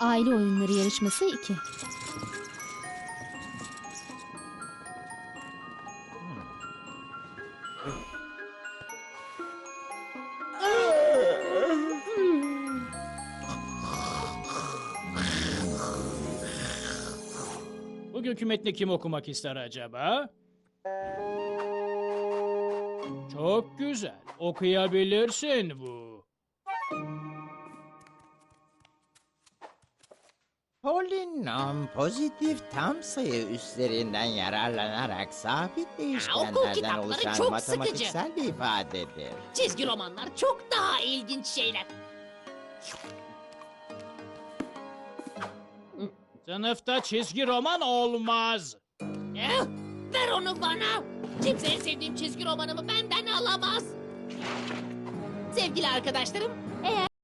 Aile oyunları yarışması 2. Bugünkü metni kim okumak ister acaba? Çok güzel. Okuyabilirsin bu. Polinom pozitif tam sayı üslerinden yararlanarak sabit değişkenlerden kitapları oluşan çok matematiksel bir ifadedir. Çizgi romanlar çok daha ilginç şeyler. Sınıfta çizgi roman olmaz. Eh, ver onu bana. Kimse en sevdiğim çizgi romanımı benden alamaz. Sevgili arkadaşlarım,